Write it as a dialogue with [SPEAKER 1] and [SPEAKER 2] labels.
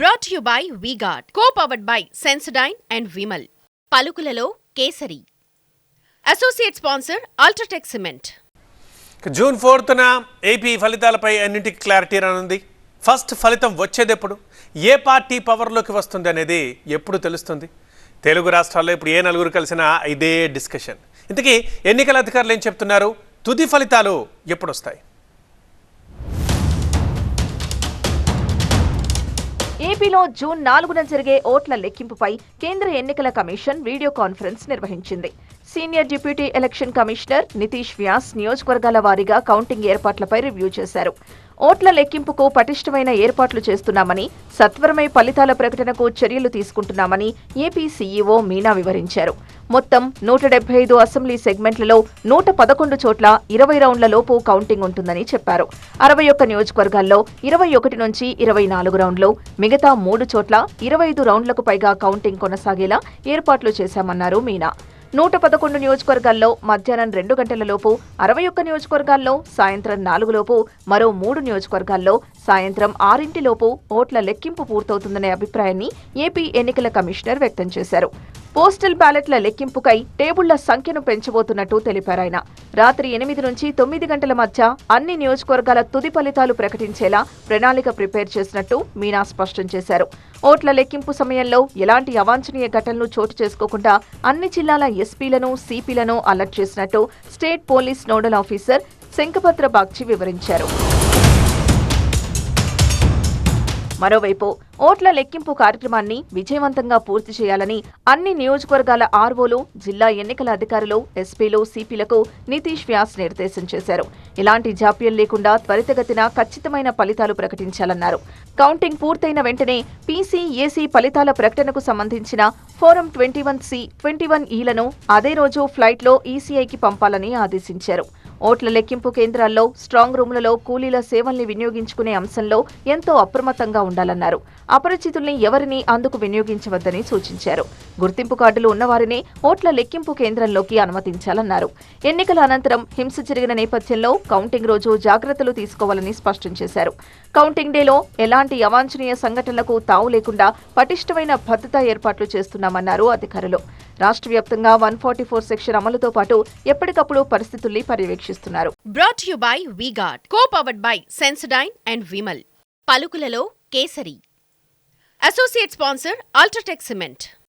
[SPEAKER 1] Brought you by VGuard co powered by Sensodyne and Vimal పలుకులలో Kesari. Associate sponsor UltraTech cement
[SPEAKER 2] June ఫోర్త్న AP ఫలితాలపై అన్నింటికి clarity రానుంది. First ఫలితం వచ్చేదెప్పుడు ఏ party పవర్లోకి వస్తుంది అనేది ఎప్పుడు తెలుస్తుంది? తెలుగు రాష్ట్రాల్లో ఇప్పుడు ఏ నలుగురు కలిసినా ఇదే డిస్కషన్. ఇంతకీ ఎన్నికల అధికారులు ఏం చెప్తున్నారు? తుది ఫలితాలు ఎప్పుడు వస్తాయి
[SPEAKER 3] ఏపీలో జూన్ నాలుగున జరిగే ఓట్ల లెక్కింపుపై కేంద్ర ఎన్నికల కమిషన్ వీడియో కాన్ఫరెన్స్ నిర్వహించింది. Senior deputy election commissioner Nitesh Vyas నియోజకవర్గాల వారీగా కౌంటింగ్ ఏర్పాట్లపై రివ్యూ చేశారు. ఓట్ల లెక్కింపుకు పటిష్టమైన ఏర్పాట్లు చేస్తున్నామని సత్వరమై ఫలితాల ప్రకటనకు చర్యలు తీసుకుంటున్నామని ఏపీ సీఈఓ మీనా వివరించారు. మొత్తం నూట డెబ్బై ఐదు అసెంబ్లీ సెగ్మెంట్లలో నూట పదకొండు చోట్ల ఇరవై రౌండ్ల లోపు కౌంటింగ్ ఉంటుందని చెప్పారు. అరవై ఒక్క నియోజకవర్గాల్లో ఇరవై ఒకటి నుంచి ఇరవై నాలుగు రౌండ్లు మిగతా మూడు చోట్ల ఇరవై ఐదు రౌండ్లకు పైగా కౌంటింగ్ కొనసాగేలా ఏర్పాట్లు చేశామన్నారు మీనా. నూట పదకొండు నియోజకవర్గాల్లో మధ్యాహ్నం రెండు గంటల లోపు అరవై ఒక్క నియోజకవర్గాల్లో సాయంత్రం నాలుగు లోపు మరో మూడు నియోజకవర్గాల్లో సాయంత్రం ఆరింటిలోపు ఓట్ల లెక్కింపు పూర్తవుతుందనే అభిప్రాయాన్ని ఏపీ ఎన్నికల కమిషనర్ వ్యక్తం చేశారు. పోస్టల్ బ్యాలెట్ల లెక్కింపుకై టేబుళ్ళ సంఖ్యను పెంచబోతున్నట్టు తెలిపారాయన రాత్రి ఎనిమిది నుంచి తొమ్మిది గంటల మధ్య అన్ని నియోజకవర్గాల తుది ఫలితాలు ప్రకటించేలా ప్రణాళిక ప్రిపేర్ చేసినట్టు మీనా స్పష్టం చేశారు. ఓట్ల లెక్కింపు సమయంలో ఎలాంటి అవాంఛనీయ ఘటనలు చోటు చేసుకోకుండా అన్ని జిల్లాల ఎస్పీలను సిపిలను అలర్ట్ చేసినట్టు state police nodal officer Shankhabrata Bagchi వివరించారు. మరోవైపు ఓట్ల లెక్కింపు కార్యక్రమాన్ని విజయవంతంగా పూర్తి చేయాలని అన్ని నియోజకవర్గాల ఆర్వోలు జిల్లా ఎన్నికల అధికారులు ఎస్పీలు సిపిలకు నితీష్ వ్యాస్ నిర్దేశం చేశారు. ఇలాంటి జాప్యం లేకుండా త్వరితగతిన ఖచ్చితమైన ఫలితాలు ప్రకటించాలన్నారు. కౌంటింగ్ పూర్తయిన వెంటనే పీసీ ఏసీ ఫలితాల ప్రకటనకు సంబంధించిన form twenty one C twenty one ఈలను అదే రోజు ఫ్లైట్లో ఈసీఐకి పంపాలని ఆదేశించారు. ఓట్ల లెక్కింపు కేంద్రాల్లో స్ట్రాంగ్ రూములలో కూలీల సేవల్ని వినియోగించుకునే అంశంలో ఎంతో అప్రమత్తంగా ఉండాలన్నారు. అపరిచితుల్ని ఎవరిని అందుకు వినియోగించవద్దని సూచించారు. గుర్తింపు కార్డులు ఉన్నవారిని ఓట్ల లెక్కింపు కేంద్రంలోకి అనుమతించాలన్నారు. ఎన్నికల అనంతరం హింస జరిగిన నేపథ్యంలో కౌంటింగ్ రోజు జాగ్రత్తలు తీసుకోవాలని స్పష్టం చేశారు. కౌంటింగ్ డేలో ఎలాంటి అవాంఛనీయ సంఘటనలకు తావు లేకుండా పటిష్టమైన భద్రతా ఏర్పాట్లు చేస్తున్నామన్నారు అధికారులు. రాష్ట్ర వ్యాప్తంగా వన్ ఫార్టీ ఫోర్ సెక్షన్ అమలుతో పాటు ఎప్పటికప్పుడు పరిస్థితుల్ని పర్యవేక్షిస్తున్నారు.
[SPEAKER 1] Brought you by VGuard co powered by Sensodyne and Vimal పలుకులలో Kesari. Associate sponsor UltraTech cement